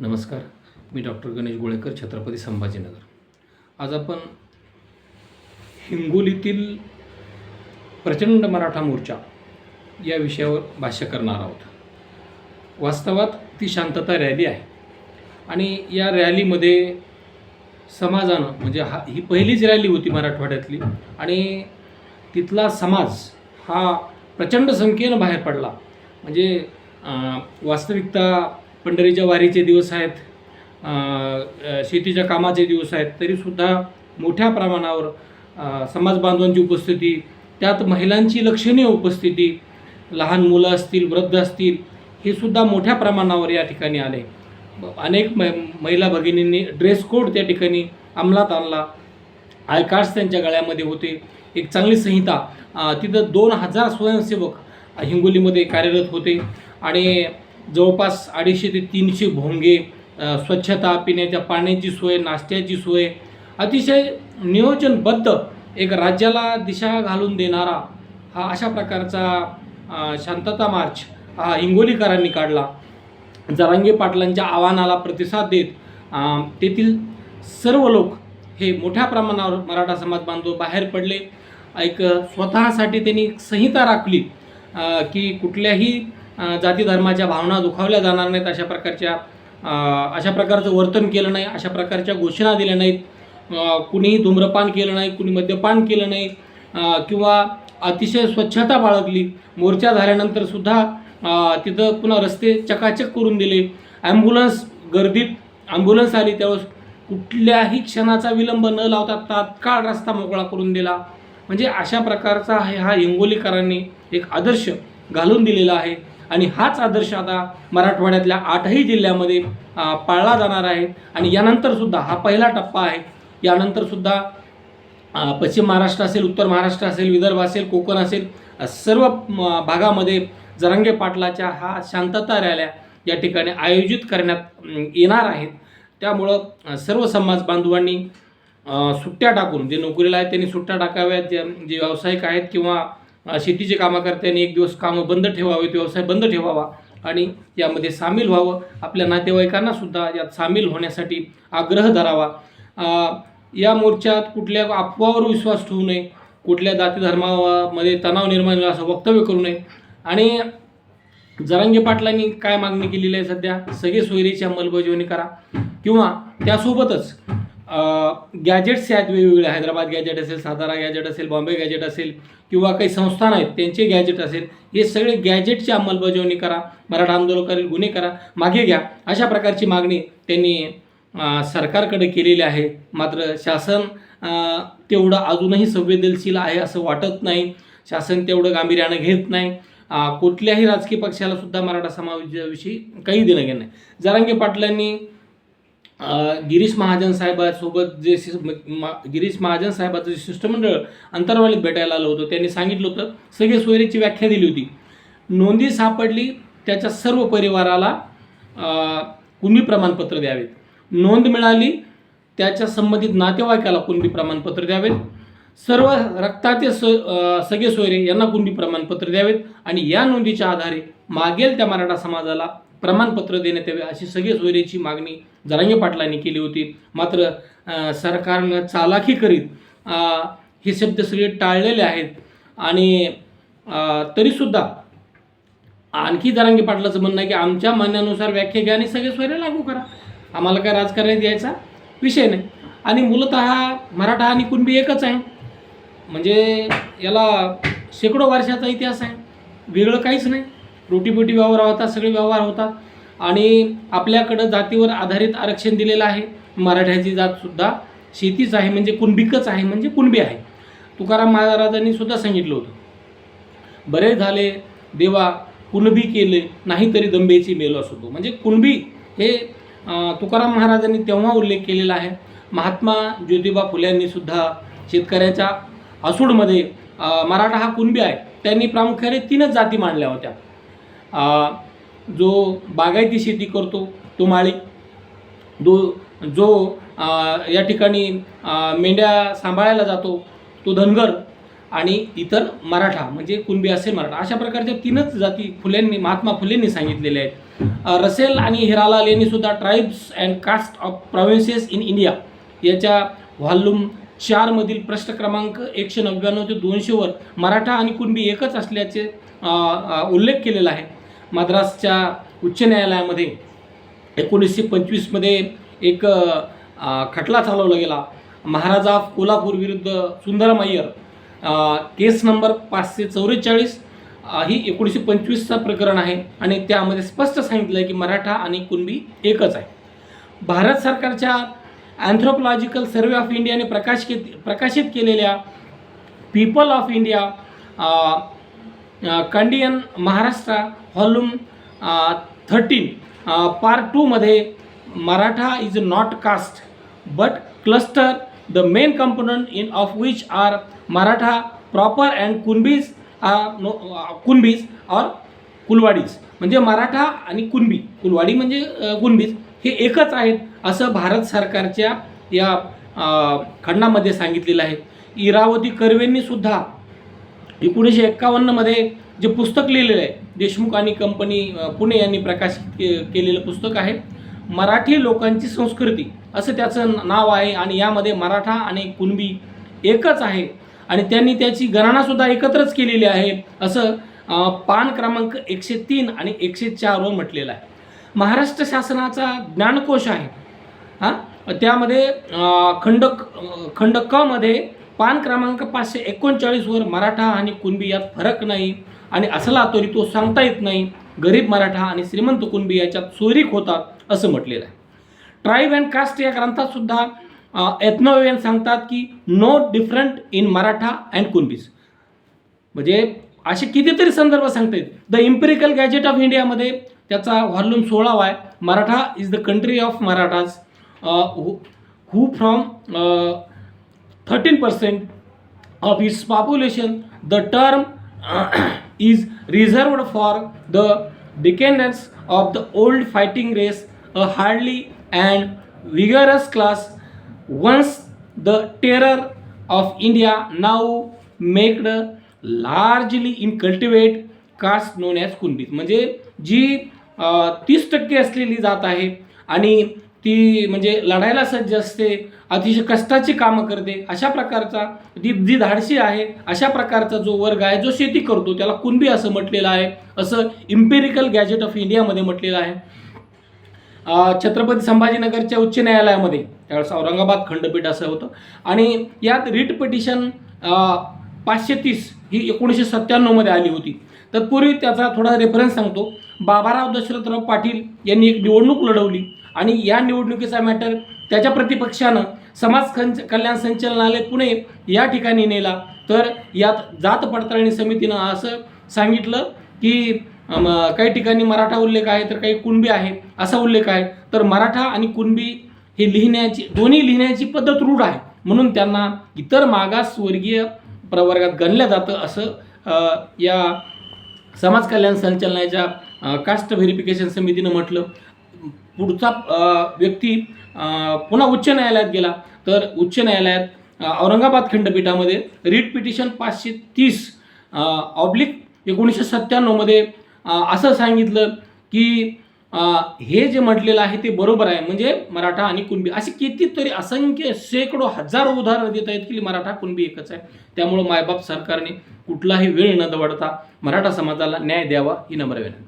नमस्कार. मी डॉक्टर गणेश गोळेकर छत्रपती संभाजीनगर. आज आपण हिंगोलीतील प्रचंड मराठा मोर्चा या विषयावर भाष्य करणार आहोत. वास्तवात ती शांतता रॅली आहे आणि या रॅलीमध्ये समाजानं म्हणजे हा ही पहिलीच रॅली होती मराठवाड्यातली आणि तिथला समाज हा प्रचंड संख्येनं बाहेर पडला. म्हणजे वास्तविकता पंढरीच्या वारीचे दिवस आहेत शेतीच्या कामाचे दिवस आहेत तरीसुद्धा मोठ्या प्रमाणावर समाज बांधवांची उपस्थिती त्यात महिलांची लक्षणीय उपस्थिती लहान मुलं असतील वृद्ध असतील हे सुद्धा मोठ्या प्रमाणावर या ठिकाणी आले. अनेक मै महिला भगिनींनी ड्रेस कोड त्या ठिकाणी अंमलात आणला. आय कार्ड्स त्यांच्या गळ्यामध्ये होते. एक चांगली संहिता तिथं दोन हजार स्वयंसेवक हिंगोलीमध्ये कार्यरत होते. आणि जवळपास अडीचशे ते तीनशे भोंगे स्वच्छता पिण्याच्या पाण्याची सोय नाश्त्याची सोय अतिशय नियोजनबद्ध एक राज्याला दिशा घालून देणारा हा अशा प्रकारचा शांतता मार्च हा हिंगोलीकरांनी काढला. जरांगे पाटलांच्या आव्हानाला प्रतिसाद देत तेथील सर्व लोक हे मोठ्या प्रमाणावर मराठा समाज बांधव बाहेर पडले. एक स्वतःसाठी त्यांनी संहिता राखली की कुठल्याही जाती धर्माच्या भावना दुखावल्या जाणार नाहीत अशा प्रकारच्या अशा प्रकारचं वर्तन केलं नाही अशा प्रकारच्या घोषणा दिल्या नाहीत. कुणीही धूम्रपान केलं नाही कुणी मद्यपान केलं नाही किंवा अतिशय स्वच्छता बाळगली. मोर्चा झाल्यानंतर सुद्धा तिथं पुन्हा रस्ते चकाचक करून दिले. ॲम्ब्युलन्स गर्दीत ॲम्ब्युलन्स आली त्यावेळेस कुठल्याही क्षणाचा विलंब न लावता तात्काळ रस्ता मोकळा करून दिला. म्हणजे अशा प्रकारचा हे हा हिंगोलीकरांनी एक आदर्श घालून दिलेला आहे. आणि हाच आदर्श आता मराठवाड्यातल्या आठही जिल्ह्यामध्ये पाळला जाणार आहे. आणि यानंतरसुद्धा हा पहिला टप्पा आहे. यानंतरसुद्धा पश्चिम महाराष्ट्र असेल उत्तर महाराष्ट्र असेल विदर्भ असेल कोकण असेल सर्व म, भागामध्ये जरांगे पाटलाच्या हा शांतता रॅल्या या ठिकाणी आयोजित करण्यात येणार आहेत. त्यामुळं सर्व समाज बांधवांनी सुट्ट्या टाकून जे नोकरीला आहेत त्यांनी सुट्ट्या टाकाव्यात जे जे व्यावसायिक आहेत किंवा शेतीचे कामं करताना एक दिवस कामं बंद ठेवावेत व्यवसाय बंद ठेवावा आणि यामध्ये सामील व्हावं. आपल्या नातेवाईकांना सुद्धा यात सामील होण्यासाठी आग्रह धरावा. या मोर्चात कुठल्या अफवावर विश्वास ठेवू नये कुठल्या जाती धर्मामध्ये तणाव निर्माण झाला असं वक्तव्य करू नये. आणि जरांगे पाटलांनी काय मागणी केलेली आहे सध्या? सगळे सोयरीची अंमलबजावणी करा किंवा त्यासोबतच गॅजेट्स आहेत वेगवेगळे हैदराबाद गॅजेट असेल सातारा गॅजेट असेल बॉम्बे गॅजेट असेल किंवा काही संस्थान आहेत त्यांचे गॅजेट असेल हे सगळे गॅजेटची अंमलबजावणी करा मराठा आंदोलकातील गुन्हे करा मागे घ्या. अशा प्रकारची मागणी त्यांनी सरकारकडे केलेली आहे. मात्र शासन तेवढं अजूनही संवेदनशील आहे असं वाटत नाही. शासन तेवढं गांभीर्यानं घेत नाही. कुठल्याही राजकीय पक्षाला सुद्धा मराठा समाजाविषयी काही देणं घेणं नाही. जरांगे पाटलांनी गिरीश महाजन साहेबासोबत जे शिस- म- गिरीश महाजन साहेबाचं जे शिष्टमंडळ अंतरवालीत भेटायला आलं होतं त्यांनी सांगितलं होतं सगळे सोयरीची व्याख्या दिली होती. नोंदी सापडली त्याच्या सर्व परिवाराला कुणबी प्रमाणपत्र द्यावेत. नोंद मिळाली त्याच्या संबंधित नातेवाईकाला कुणबी प्रमाणपत्र द्यावेत. सर्व रक्ताचे स सगळे सोयरे यांना कुणबी प्रमाणपत्र द्यावेत आणि या नोंदीच्या आधारे मागेल त्या मराठा समाजाला प्रमाणपत्र देण्यात यावे अशी सगळे सोयरेची मागणी जरांगे पाटलांनी केली होती. मात्र सरकारनं चालाखी करीत हे शब्द सगळे टाळलेले आहेत आणि तरीसुद्धा आणखी जरांगे पाटलाचं म्हणणं आहे की आमच्या म्हणण्यानुसार व्याख्या घ्या आणि सगळे सोयरे लागू करा. आम्हाला काय राजकारणात यायचा विषय नाही. आणि मूलत मराठा आणि कुणबी एकच आहे. म्हणजे याला शेकडो वर्षाचा इतिहास आहे. वेगळं काहीच नाही. रोटीपोटी व्यवहार होतात सगळे व्यवहार होतात. आणि आपल्याकडं जातीवर आधारित आरक्षण दिलेलं आहे. मराठ्याची जातसुद्धा शेतीच आहे म्हणजे कुणबिकच आहे म्हणजे कुणबी आहे. तुकाराम महाराजांनी सुद्धा सांगितलं होतं. बरे झाले देवा कुणबी केले नाही तरी दंबेची मेलो असतो म्हणजे कुणबी हे तुकाराम महाराजांनी तेव्हा उल्लेख केलेला आहे. महात्मा ज्योतिबा फुल्यांनी सुद्धा शेतकऱ्याच्या आसूडमध्ये मराठा हा कुणबी आहे त्यांनी प्रामुख्याने तीनच जाती मांडल्या होत्या. जो बागायती शेती करतो तो माळी. दो जो या ठिकाणी मेंढ्या सांभाळायला जातो तो धनगर आणि इतर मराठा म्हणजे कुणबी असेल मराठा. अशा प्रकारच्या तीनच जाती फुलेंनी महात्मा फुलेंनी सांगितलेल्या आहेत. रसेल आणि हिरालाल यांनी सुद्धा tribes and caste of provinces in India याच्या व्हॉल्यूम चारमधील प्रश्न क्रमांक एकशे नव्याण्णव ते दोनशेवर मराठा आणि कुणबी एकच असल्याचे उल्लेख केलेला आहे. मद्रासच्या उच्च न्यायालयामध्ये एकोणीसशे पंचवीसमध्ये एक खटला चालवला गेला. महाराजा ऑफ कोल्हापूर विरुद्ध सुंदरम अय्यर केस नंबर पाचशे चौवेचाळीस ही एकोणीसशे पंचवीसचा प्रकरण आहे आणि त्यामध्ये स्पष्ट सांगितलं आहे की मराठा आणि कुणबी एकच आहे. भारत सरकारच्या अँथ्रोपॉलॉजिकल सर्वे ऑफ इंडियाने प्रकाश के प्रकाशित केलेल्या पीपल ऑफ इंडिया कंडियन महाराष्ट्र व्हॉल्यूम थर्टीन पार्ट टूमध्ये Maratha is not caste but cluster the main component in of which are Maratha proper and Kunbis are no Kunbis और कुलवाडीज म्हणजे मराठा आणि कुणबी कुलवाडी म्हणजे कुणबीज हे एकच आहेत असं भारत सरकारच्या या खंडामध्ये सांगितलेलं आहे. इरावती कर्वेंनी सुद्धा एकोणीसशे एक्कावन्नमध्ये जे पुस्तक लिहिलेलं आहे देशमुख आणि कंपनी पुणे यांनी प्रकाशित के केलेलं पुस्तक आहे मराठी लोकांची संस्कृती असं त्याचं नाव आहे आणि यामध्ये मराठा आणि कुणबी एकच आहे आणि त्यांनी त्याची गणनासुद्धा एकत्रच केलेली आहे असं पान क्रमांक एकशे तीन आणि एकशे चारवर म्हटलेलं आहे. महाराष्ट्र शासनाचा ज्ञानकोश आहे. हां? त्यामध्ये खंड खंड क मध्ये पान क्रमांक पाचशे एकोणचाळीसवर मराठा आणि कुणबी यात फरक नाही आणि असला तरी तो सांगता येत नाही. गरीब मराठा आणि श्रीमंत कुणबी याच्यात सोयरीक होतात असं म्हटलेलं आहे. ट्राईब अँड कास्ट या ग्रंथात सुद्धा एथनोवेन सांगतात की no different in Maratha and Kunbis. म्हणजे असे कितीतरी संदर्भ सांगता येत. द इम्पेरिकल गॅजेट ऑफ इंडियामध्ये त्याचा व्हॉल्यूम सोळावा आहे Maratha is the country of Marathas who who from thirteen percent of its population the term is reserved for the descendants of the old fighting race a hardly and vigorous class once the terror of India now merged largely in cultivate caste known as Kunbis म्हणजे जी तीस टक्के असलेली जात आहे आणि ती म्हणजे लढायला सज्ज असते अतिशय कष्टाची कामं करते. अशा प्रकारचा ती जी धाडशी आहे अशा प्रकारचा जो वर्ग आहे जो शेती करतो त्याला कुणबी असं म्हटलेलं आहे असं इम्पेरिकल गॅजेट ऑफ इंडियामध्ये म्हटलेलं आहे. छत्रपती संभाजीनगरच्या उच्च न्यायालयामध्ये त्यावेळेस औरंगाबाद खंडपीठ असं होतं. आणि यात रिट पिटिशन पाचशे तीस ही एकोणीसशे सत्त्याण्णवमध्ये आली होती. तत्पूर्वी त्याचा थोडा रेफरन्स सांगतो. बाबाराव दशरथराव पाटील यांनी एक निवडणूक लढवली आणि या निवडणुकीचा मॅटर त्याच्या प्रतिपक्षानं समाज खंच कल्याण संचालनालय पुणे या ठिकाणी नेला. तर यात जात पडताळणी समितीनं असं सांगितलं की काही ठिकाणी मराठा उल्लेख आहे तर काही कुणबी आहे असा उल्लेख आहे. तर मराठा आणि कुणबी हे लिहिण्याची दोन्ही लिहिण्याची पद्धत रूढ आहे. म्हणून त्यांना इतर मागासवर्गीय प्रवर्गात गणलं जातं असं या समाज कल्याण संचालनाच्या कास्ट व्हेरिफिकेशन समितीनं म्हटलं पुढचा व्यक्ती पुन्हा उच्च न्यायालयात गेला तर उच्च न्यायालयात औरंगाबाद खंडपीठामध्ये रीट पिटिशन पाचशे तीस ऑब्लिक एकोणीसशे सत्त्याण्णवमध्ये असं सांगितलं की हे जे म्हटलेलं आहे ते बरोबर आहे. म्हणजे मराठा आणि कुणबी. अशी कितीतरी असंख्य शेकडो हजारो उदाहरणं देता येत की मराठा कुणबी एकच आहे. त्यामुळं मायबाप सरकारने कुठलाही वेळ न दवडता मराठा समाजाला न्याय द्यावा ही नम्र विनंती.